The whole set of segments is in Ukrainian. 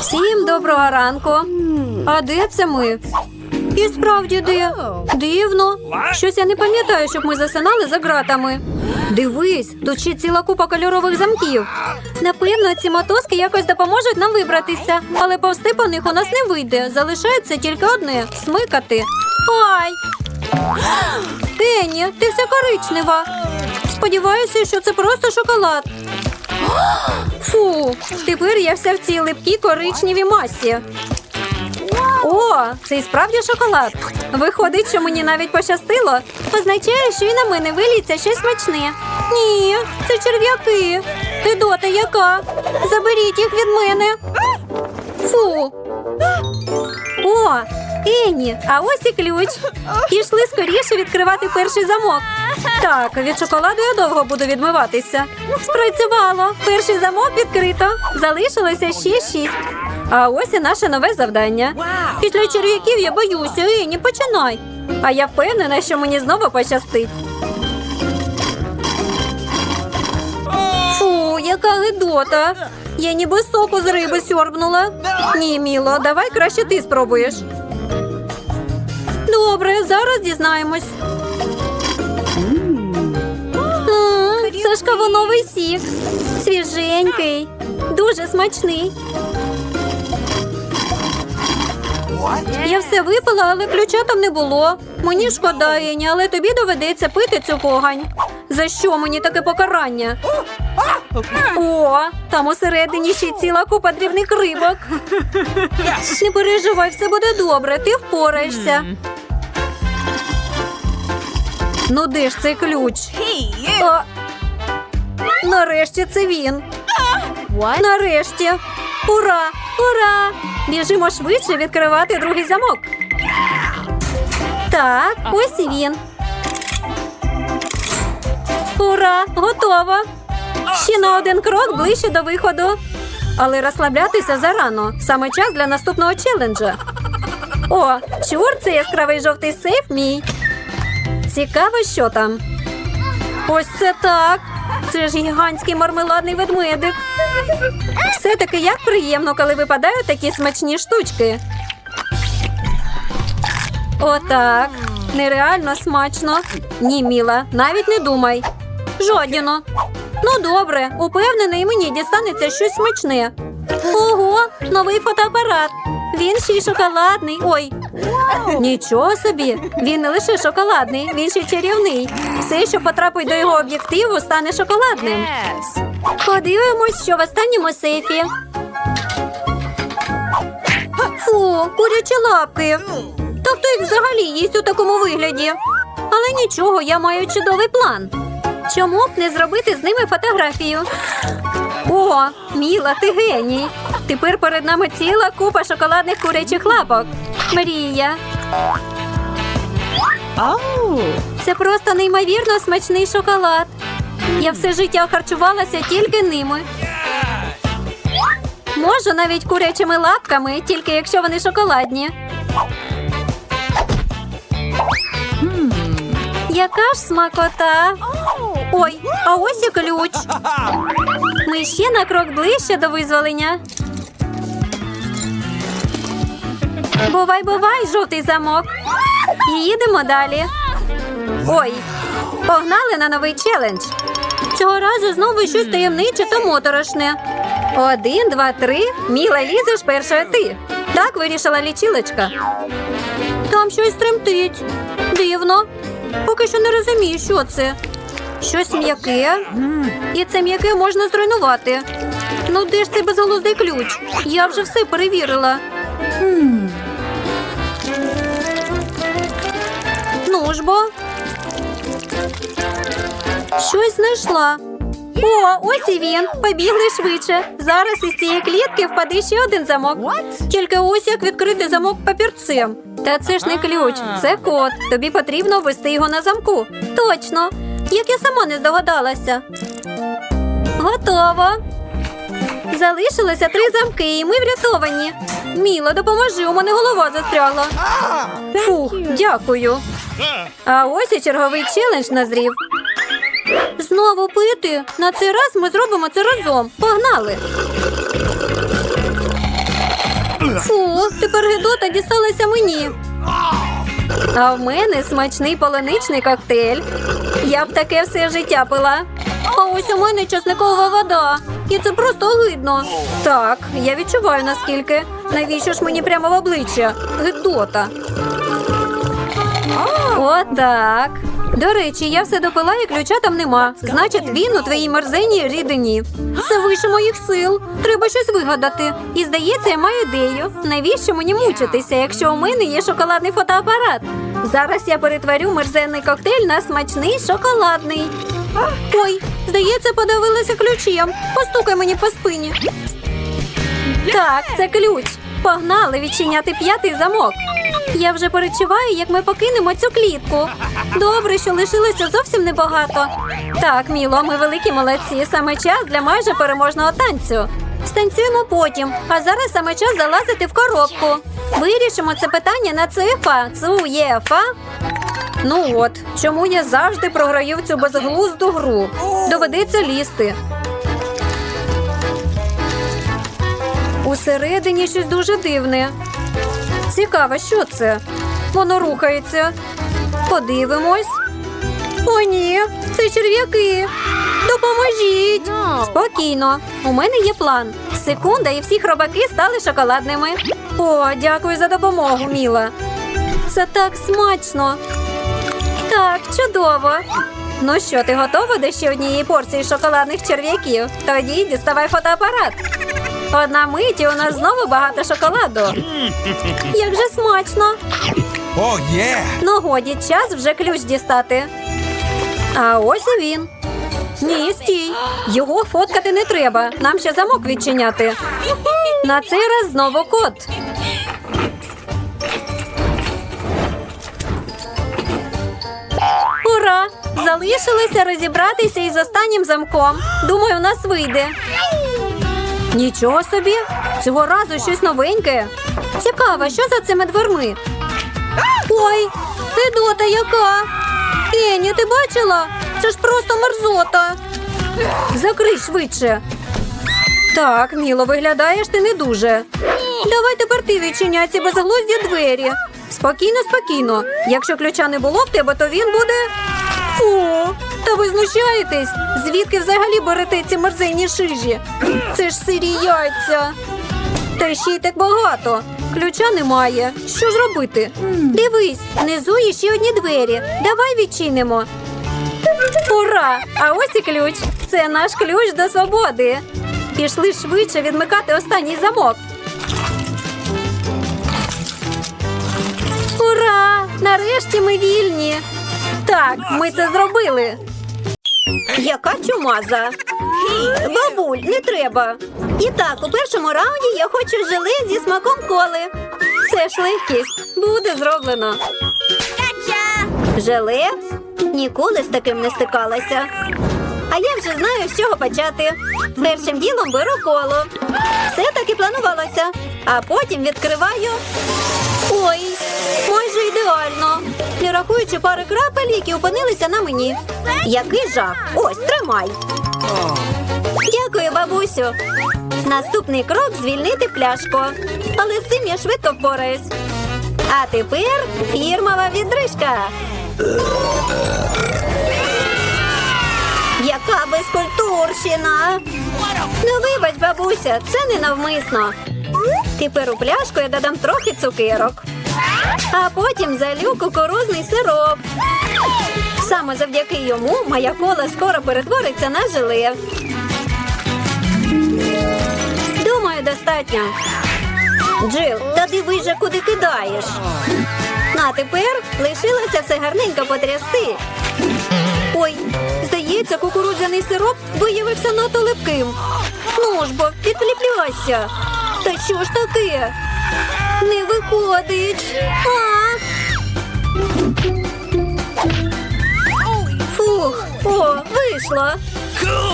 Всім доброго ранку. А де це ми? І справді де? Дивно. Щось я не пам'ятаю, щоб ми засинали за ґратами. Дивись, тут ще ціла купа кольорових замків. Напевно, ці мотузки якось допоможуть нам вибратися, але повсти по них у нас не вийде. Залишається тільки одне смикати. Ай! Ені, ти вся коричнева. Сподіваюся, що це просто шоколад. Фу, тепер я вся в цій липкій коричневій масі. О, це і справді шоколад. Виходить, що мені навіть пощастило. Означає, що і на мене виліться щось смачне. Ні, це черв'яки. Гидота яка? Заберіть їх від мене. Фу. О, Ені, а ось і ключ. Пішли скоріше відкривати перший замок. Так, від шоколаду я довго буду відмиватися. Спрацювало. Перший замок відкрито. Залишилося ще шість. А ось і наше нове завдання. Після черв'яків я боюся. Ені, починай. А я впевнена, що мені знову пощастить. Фу, яка гидота. Я ніби соку з риби сьорбнула. Ні, Міло, давай краще ти спробуєш. Добре, зараз дізнаємось. Це ж кавуновий сік. Свіженький, дуже смачний. Я все випила, але ключа там не було. Мені шкода, Ені, але тобі доведеться пити цю погань. За що мені таке покарання? О, там усередині ще ціла купа дрібних рибок. Не переживай, все буде добре, ти впораєшся. Ну де ж цей ключ? А, нарешті це він. Нарешті. Ура! Ура! Біжимо швидше відкривати другий замок. Так, ось і він. Ура! Готово! Ще на один крок ближче до виходу. Але розслаблятися зарано. Саме час для наступного челенджа. О, чур, це яскравий жовтий сейф мій. Цікаво, що там. Ось це так. Це ж гігантський мармеладний ведмедик. Все-таки як приємно, коли випадають такі смачні штучки. Отак. Нереально смачно. Ні, Міла, навіть не думай. Жодіно. Ну, добре, упевнений, мені дістанеться щось смачне. Ого, новий фотоапарат. Він ще й шоколадний. Ой. Нічого собі. Він не лише шоколадний, він ще й чарівний. Все, що потрапить до його об'єктиву, стане шоколадним. Подивимось, що в останньому сейфі. Фу, курячі лапки. Та хто їх взагалі їсть у такому вигляді? Але нічого, я маю чудовий план. Чому б не зробити з ними фотографію? О, Міла, ти геній. Тепер перед нами ціла купа шоколадних курячих лапок. Мрія. Це просто неймовірно смачний шоколад. Я все життя харчувалася тільки ними. Можу навіть курячими лапками, тільки якщо вони шоколадні. Яка ж смакота? Ой, а ось і ключ. Ми ще на крок ближче до визволення. Бувай, бувай, жовтий замок. Їдемо далі. Ой, погнали на новий челендж. Цього разу знову щось таємниче та моторошне. Один, два, три. Міла лізеш першою ти. Так вирішила лічилочка. Там щось тремтить. Дивно. Поки що не розумію, що це. Щось м'яке. І це м'яке можна зруйнувати. Ну, де ж цей безголуздий ключ? Я вже все перевірила. Ну ж бо. Щось знайшла. О, ось і він. Побігли швидше. Зараз із цієї клітки впаде ще один замок. Тільки ось як відкрити замок папірцем. Та це ж не ключ, це код. Тобі потрібно ввести його на замку. Точно. Як я сама не здогадалася. Готово. Залишилося три замки, і ми врятовані. Міло, допоможи, у мене голова застрягла. Фух, дякую. А ось і черговий челендж назрів. Знову пити. На цей раз ми зробимо це разом. Погнали. Фу, тепер гидота дісталася мені. А в мене смачний полуничний коктейль. Я б таке все життя пила. А ось у мене часникова вода. І це просто огидно. Так, я відчуваю наскільки. Навіщо ж мені прямо в обличчя? Гидота. Отак. До речі, я все допила і ключа там нема. Значить, він у твоїй мерзеній рідині. Це вище моїх сил. Треба щось вигадати. І здається, я маю ідею. Навіщо мені мучитися, якщо у мене є шоколадний фотоапарат? Зараз я перетворю мерзенний коктейль на смачний шоколадний. Ой, здається, подавилася ключем. Постукай мені по спині. Так, це ключ. Погнали відчиняти п'ятий замок. Я вже перечуваю, як ми покинемо цю клітку. Добре, що лишилося зовсім небагато. Так, Міло, ми великі молодці. Саме час для майже переможного танцю. Станцюємо потім, а зараз саме час залазити в коробку. Вирішимо це питання на ЦУЄФА. ЦУЄФА. Ну от, чому я завжди програю в цю безглузду гру? Доведеться лізти. Усередині щось дуже дивне. Цікаво, що це? Воно рухається. Подивимось. О, ні, це черв'яки. Допоможіть. Спокійно. У мене є план. Секунда, і всі хробаки стали шоколадними. О, дякую за допомогу, Міла. Це так смачно. Так, чудово. Ну що, ти готова до ще однієї порції шоколадних черв'яків? Тоді діставай фотоапарат. Одна мить, і у нас знову багато шоколаду. Як же смачно! Oh yeah! Ну годі, час вже ключ дістати. А ось і він. Ні, стій. Його фоткати не треба. Нам ще замок відчиняти. На цей раз знову код. Ура! Залишилося розібратися із останнім замком. Думаю, у нас вийде. Нічого собі. Цього разу щось новеньке. Цікаво, що за цими дверми? Ой, Федота яка? Кені, ти бачила? Це ж просто мерзота. Закрий швидше. Так, Міло, виглядаєш ти не дуже. Давай тепер ти відчиняй ці безглузді двері. Спокійно, спокійно. Якщо ключа не було в тебе, то він буде. Фу, та ви знущаєтесь? Звідки взагалі берете ці мерзенні шижі? Це ж сирі яйця. Та ще й так багато. Ключа немає. Що ж робити? Дивись, внизу є ще одні двері. Давай відчинимо. Ура! А ось і ключ. Це наш ключ до свободи. Пішли швидше відмикати останній замок. Ура! Нарешті ми вільні. Так, ми це зробили. Яка чумаза? Бабуль, не треба. І так, у першому раунді я хочу желе зі смаком коли. Це ж легкість. Буде зроблено. Желе? Ніколи з таким не стикалася. А я вже знаю, з чого почати. Першим ділом беру коло. Все так і планувалося. А потім відкриваю. Ой, майже ідеально. Рахуючи пари крапель, які опинилися на мені. Який жах! Ось, тримай. Дякую, бабусю. Наступний крок звільнити пляшку. Але з цим я швидко впораюсь. А тепер фірмова відрижка. Яка безкультурщина. Ну, вибач, бабуся, це не навмисно. Тепер у пляшку я додам трохи цукерок. А потім залю кукурузний сироп. Саме завдяки йому моя кола скоро перетвориться на желе. Думаю, достатньо. Джил, та дивись же, куди кидаєш. А тепер лишилося все гарненько потрясти. Ой, здається, кукурудзяний сироп виявився надто липким. Ну ж бо, підліпляйся. Та що ж таке? Не виходить. А! Фух, о, вийшло.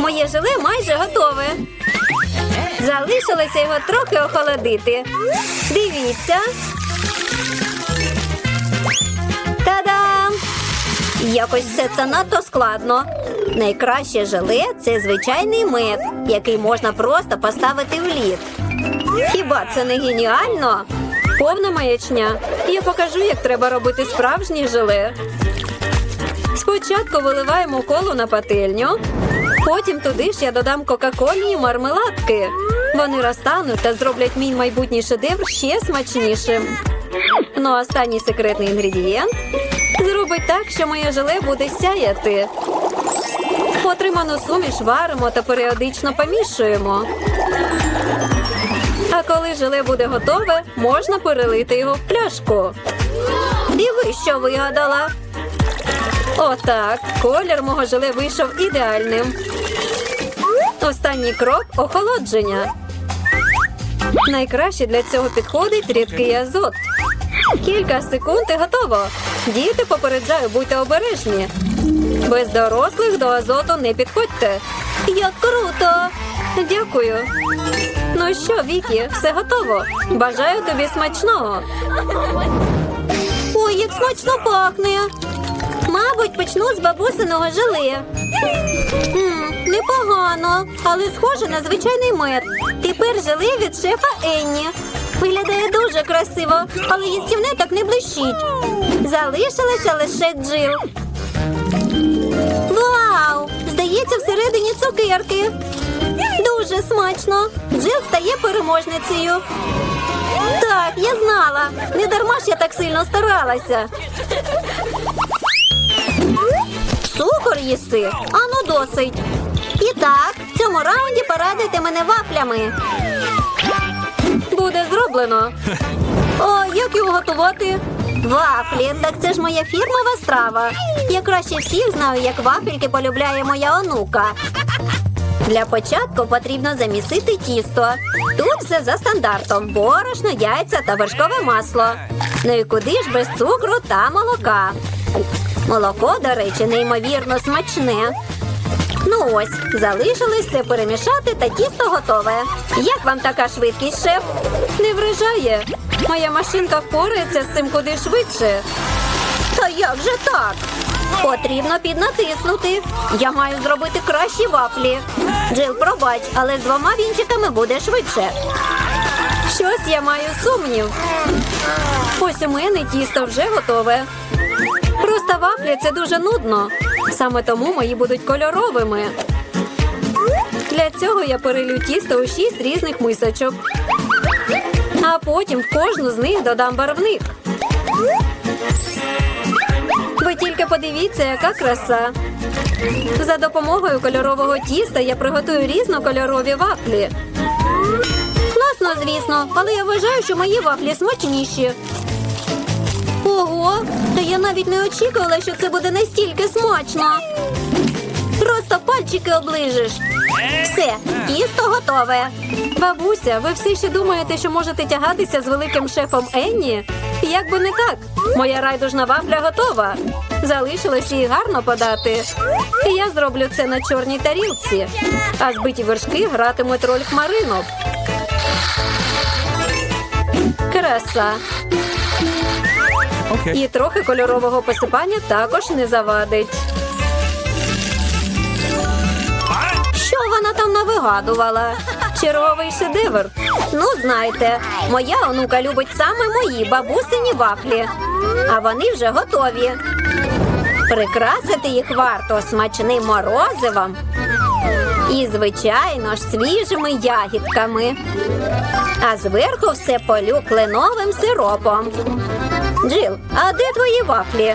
Моє желе майже готове. Залишилося його трохи охолодити. Дивіться. Та-дам! Якось все це надто складно. Найкраще желе це звичайний мед, який можна просто поставити в лід. Хіба це не геніально? Повна маячня. Я покажу, як треба робити справжнє желе. Спочатку виливаємо колу на пательню, потім туди ж я додам кока-колі і мармеладки. Вони розтануть та зроблять мій майбутній шедевр ще смачнішим. Ну а останній секретний інгредієнт зробить так, що моє желе буде сяяти. Отриману суміш варимо та періодично помішуємо. А коли желе буде готове, можна перелити його в пляшку. Диви, що вигадала. Отак, колір мого желе вийшов ідеальним. Останній крок охолодження. Найкраще для цього підходить рідкий азот. Кілька секунд і готово. Діти попереджаю, будьте обережні. Без дорослих до азоту не підходьте. Як круто! Дякую. Ну що, Вікі, все готово. Бажаю тобі смачного. Ой, як смачно пахне. Мабуть, почну з бабусиного желе. Непогано, але схоже на звичайний мед. Тепер желе від шефа Енні. Виглядає дуже красиво, але їстівне так не блищить. Залишилася лише Джил. Вау! Здається, всередині цукерки. Дуже смачно. Джил стає переможницею. Так, я знала. Не дарма ж я так сильно старалася. Цукор їси? Ану досить. І так, в цьому раунді порадуйте мене вафлями. Буде зроблено. О, як його готувати? Вафлі, так це ж моя фірмова страва. Я краще всіх знаю, як вафельки полюбляє моя онука. Для початку потрібно замісити тісто. Тут все за стандартом: борошно, яйця та вершкове масло. Ну і куди ж без цукру та молока? Молоко, до речі, неймовірно смачне. Ну ось, залишилось все перемішати та тісто готове. Як вам така швидкість, шеф? Не вражає. Моя машинка впорається з цим куди швидше. Та як же так? Потрібно піднатиснути. Я маю зробити кращі вафлі. Джил, пробач, але з двома вінчиками буде швидше. Щось я маю сумнів. Ось у мене тісто вже готове. Просто вафлі це дуже нудно. Саме тому мої будуть кольоровими. Для цього я перелю тісто у шість різних мисочок. А потім в кожну з них додам барвник. Ви тільки подивіться, яка краса. За допомогою кольорового тіста я приготую різнокольорові вафлі. Класно, звісно, але я вважаю, що мої вафлі смачніші. Ого, та я навіть не очікувала, що це буде настільки смачно. Просто пальчики оближиш. Все, тісто готове. Бабуся, ви все ще думаєте, що можете тягатися з великим шефом Енні? Як би не так, моя райдужна вафля готова. Залишилось її гарно подати. І я зроблю це на чорній тарілці. А збиті вершки гратимуть роль хмаринок. Краса. Okay. І трохи кольорового посипання також не завадить. Там навигадувала? Черговий шедевр. Ну, знаєте, моя онука любить саме мої бабусині вафлі. А вони вже готові. Прикрасити їх варто смачним морозивом і, звичайно ж, свіжими ягідками. А зверху все полю кленовим сиропом. Джил, а де твої вафлі?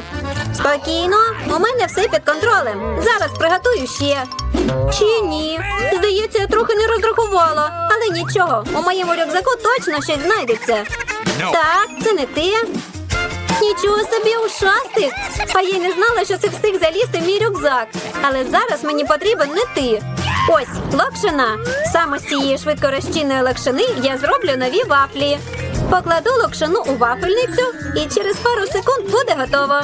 Спокійно, у мене все під контролем. Зараз приготую ще. Чи ні? Здається, я трохи не розрахувала. Але нічого, у моєму рюкзаку точно щось знайдеться. Так, це не ти. Нічого собі ушастик. А я й не знала, що це встиг залізти в мій рюкзак. Але зараз мені потрібен не ти. Ось, локшина. Саме з цієї швидкорозчинної локшини я зроблю нові вафлі. Покладу локшину у вафельницю і через пару секунд буде готово.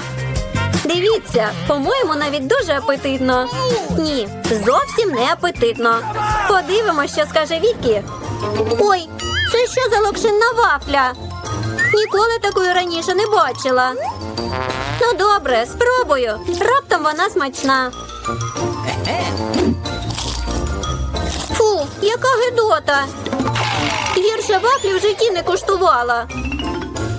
Дивіться, по-моєму, навіть дуже апетитно. Ні, зовсім не апетитно. Подивимося, що скаже Вікі. Ой, це що за локшинна вафля? Ніколи такої раніше не бачила. Ну, добре, спробую. Раптом вона смачна. Фу, яка гидота. Гірше вафлі в житті не куштувала.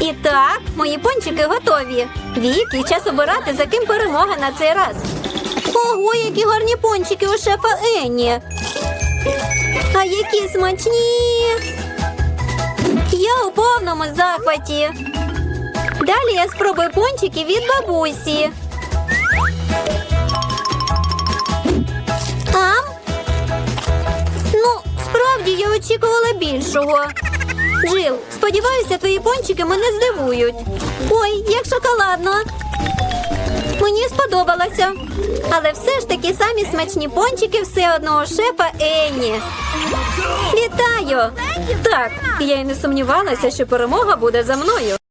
І так, мої пончики готові. Віки, час обирати, за ким перемога на цей раз. Ого, які гарні пончики у шефа Енні. А які смачні. Я у повному захваті. Далі я спробую пончики від бабусі. Ам? Ну, справді я очікувала більшого. Джил, сподіваюся, твої пончики мене здивують. Ой, як шоколадно. Мені сподобалося. Але все ж таки самі смачні пончики все одного шефа Енні. Вітаю! Так, я й не сумнівалася, що перемога буде за мною.